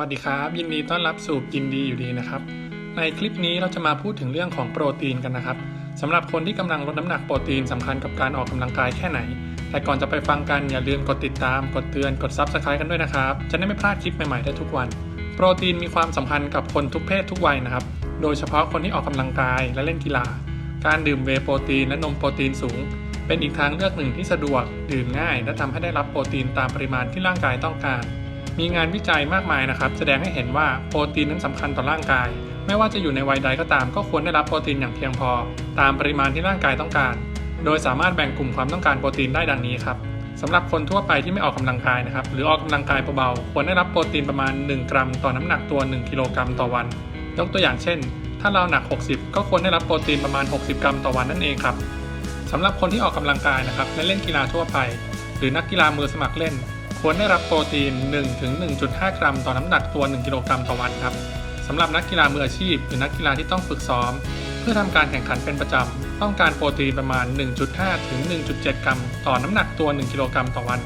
วัสดีครับ ยินดีต้อนรับสู่กินดีอยู่ดีนะครับ ในคลิปนี้เราจะมาพูดถึงเรื่องของโปรตีนกันนะครับสำหรับคนที่กำลังลดน้ำหนักโปรตีนสำคัญกับการออกกำลังกายแค่ไหน แต่ก่อนจะไปฟังกันอย่าลืมกดติดตาม กดเตือนกด Subscribe กันด้วยนะครับ จะได้ไม่พลาดคลิปใหม่ๆได้ทุกวัน โปรตีนมีความสำคัญกับคนทุกเพศทุกวัยนะครับ โดยเฉพาะคนที่ออกกำลังกายและเล่นกีฬา การดื่มเวโปรตีนและนมโปรตีนสูง เป็นอีกทางเลือกหนึ่งที่สะดวก ดื่มง่าย และทำให้ได้รับโปรตีนตามปริมาณที่ร่างกายต้องการ มีงานวิจัยมากมายนะครับ แสดงให้เห็นว่าโปรตีนนั้นสำคัญต่อร่างกาย ไม่ว่าจะอยู่ในวัยใดก็ตาม ก็ควรได้รับโปรตีนอย่างเพียงพอ ตามปริมาณที่ร่างกายต้องการ โดยสามารถแบ่งกลุ่มความต้องการโปรตีนได้ดังนี้ครับสำหรับคนทั่วไปที่ไม่ออกกำลังกายนะครับ หรือออกกำลังกายเบาๆควรได้รับโปรตีนประมาณ 1 กรัม ต่อน้ำหนักตัว 1 กิโลกรัมต่อวัน ยกตัวอย่างเช่น ถ้าเราหนัก 60 ก็ควรได้รับโปรตีนประมาณ 60 กรัมต่อวันนั่นเองครับสำหรับคนที่ออกกำลังกายนะครับและเล่นกีฬาทั่วไป หรือนักกีฬามือสมัครเล่น ควรได้รับโปรตีน 1-1.5 กรัม ต่อน้ำหนักตัว 1 กิโลกรัมต่อวันครับสำหรับนักกีฬามืออาชีพ หรือนักกีฬาที่ต้องฝึกซ้อม เพื่อทำการแข่งขันเป็นประจำ ต้องการโปรตีนประมาณ 1.5-1.7 กรัม ต่อน้ำหนักตัว 1 กิโลกรัมต่อวัน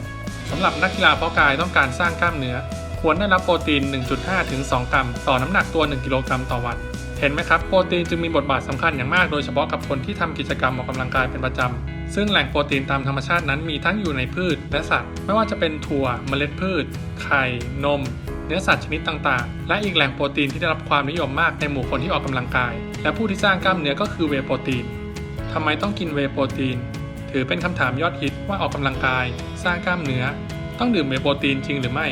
สำหรับนักกีฬาเพาะกายต้องการสร้างกล้ามเนื้อ ควรได้รับโปรตีน 1.5-2 กรัม ต่อน้ำหนักตัว 1 กิโลกรัมต่อวัน เห็นไหมครับ โปรตีนจึงมีบทบาทสำคัญอย่างมาก โดยเฉพาะกับคนที่ทำกิจกรรมออกกำลังกายเป็นประจำ ซึ่งแหล่งโปรตีนตามธรรมชาตินั้นมีทั้งอยู่ในพืชและสัตว์ ไม่ว่าจะเป็นถั่ว เมล็ดพืช ไข่ นม เนื้อสัตว์ชนิดต่างๆ และอีกแหล่งโปรตีนที่ได้รับความนิยมมากในหมู่คนที่ออกกำลังกาย และผู้ที่สร้างกล้ามเนื้อก็คือเวโปรตีนทำไมต้องกินเวโปรตีน ถือเป็นคำถามยอดฮิตว่าออกกำลังกาย สร้างกล้ามเนื้อ ต้องดื่มเวโปรตีนจริงหรือไม่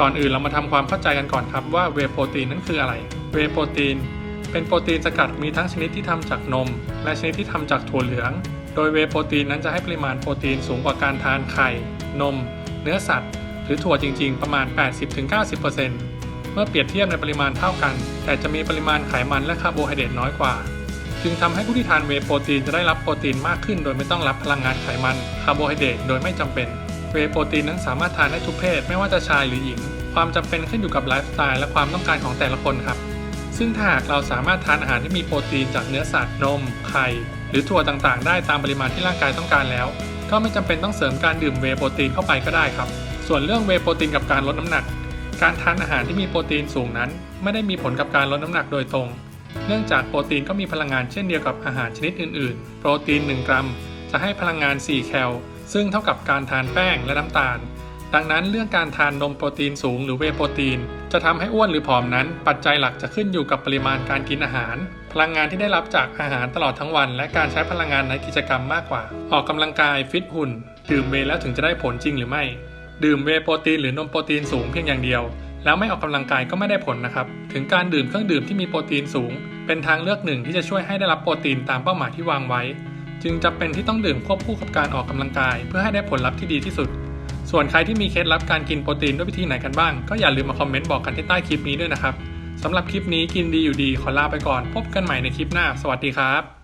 ก่อนอื่นเรามาทำความเข้าใจกันก่อนครับว่าเวโปรตีนนั้นคืออะไร เวโปรตีนเป็นโปรตีนสกัดมีทั้งชนิดที่ทำจากนม และชนิดที่ทำจากถั่วเหลือง โดยเวโปรตีนนั้นจะให้ปริมาณโปรตีนสูงกว่าการทานไข่ นม เนื้อสัตว์ หรือถั่วจริงๆ ประมาณ 80-90%เมื่อเปรียบเทียบในปริมาณเท่ากัน แต่จะมีปริมาณไขมันและคาร์โบไฮเดรตน้อยกว่า จึงทำให้ผู้ที่ทานเวโปรตีนจะได้รับโปรตีนมากขึ้น โดยไม่ต้องรับพลังงานไขมันคาร์โบไฮเดรตโดยไม่จำเป็น เวโปรตีนนั้นสามารถทานได้ทุกเพศไม่ว่าจะชายหรือหญิง ความจำเป็นขึ้นอยู่กับไลฟ์สไตล์และความต้องการของแต่ละคนครับซึ่งถ้าหากเราสามารถทานอาหารที่มีโปรตีนจากเนื้อสัตว์นม ไข่ หรือถั่วต่างๆ ได้ตามปริมาณที่ร่างกายต้องการแล้ว ก็ไม่จำเป็นต้องเสริมการดื่มเวโปรตีนเข้าไปก็ได้ครับ ส่วนเรื่องเวโปรตีนกับการลดน้ำหนัก การทานอาหารที่มีโปรตีนสูงนั้น ไม่ได้มีผลกับการลดน้ำหนักโดยตรง เนื่องจากโปรตีนก็มีพลังงานเช่นเดียวกับอาหารชนิดอื่นๆ โปรตีน 1 กรัม จะให้พลังงาน 4 แคล ซึ่งเท่ากับการทานแป้งและน้ำตาล ดังนั้นเรื่องการทานนมโปรตีนสูงหรือเวโปรตีน จะทำให้อ้วนหรือผอมนั้น ปัจจัยหลักจะขึ้นอยู่กับปริมาณการกินอาหาร พลังงานที่ได้รับจากอาหารตลอดทั้งวัน และการใช้พลังงานในกิจกรรมมากกว่า ออกกำลังกายฟิตหุ่น ดื่มเวแล้วถึงจะได้ผลจริงหรือไม่ ดื่มเวโปรตีนหรือนมโปรตีนสูงเพียงอย่างเดียว แล้วไม่ออกกำลังกายก็ไม่ได้ผลนะครับถึงการดื่มเครื่องดื่มที่มีโปรตีนสูง เป็นทางเลือกหนึ่งที่จะช่วยให้ได้รับโปรตีนตามเป้าหมายที่วางไว้ จึงจำเป็นที่ต้องดื่มควบคู่กับการออกกำลังกาย เพื่อให้ได้ผลลัพธ์ที่ดีที่สุด ส่วนใครที่มีเคล็ดลับการกินโปรตีนด้วยวิธีไหนกันบ้าง ก็อย่าลืมมาคอมเมนต์บอกกันที่ใต้คลิปนี้ด้วยนะครับสำหรับคลิปนี้กินดีอยู่ดีขอลาไปก่อน พบกันใหม่ในคลิปหน้า สวัสดีครับ